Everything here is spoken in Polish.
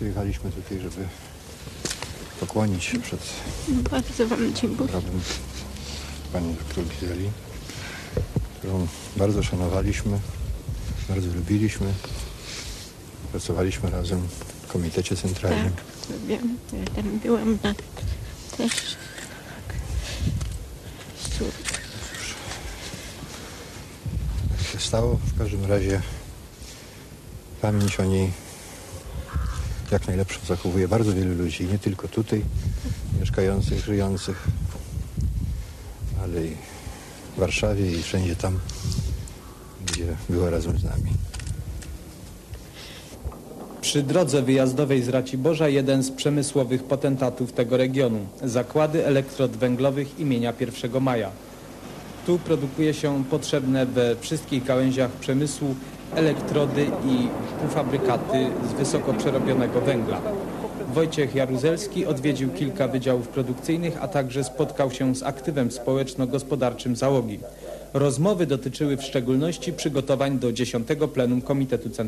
Przyjechaliśmy tutaj, żeby pokłonić się przed Bardzo Wam dziękuję. grobem pani doktor Gizeli, którą bardzo szanowaliśmy, bardzo lubiliśmy. Pracowaliśmy razem w komitecie centralnym. Tak, wiem. Ja tam byłam na też. Z córką. Tak się stało. W każdym razie pamięć o niej jak najlepszą zachowuje bardzo wielu ludzi, nie tylko tutaj mieszkających, żyjących, ale i w Warszawie i wszędzie tam, gdzie była razem z nami. Przy drodze wyjazdowej z Raciborza jeden z przemysłowych potentatów tego regionu. Zakłady elektrod węglowych imienia 1 Maja. Tu produkuje się potrzebne we wszystkich gałęziach przemysłu elektrody i półfabrykaty z wysoko przerobionego węgla. Wojciech Jaruzelski odwiedził kilka wydziałów produkcyjnych, a także spotkał się z aktywem społeczno-gospodarczym załogi. Rozmowy dotyczyły w szczególności przygotowań do 10 plenum Komitetu Centralnego.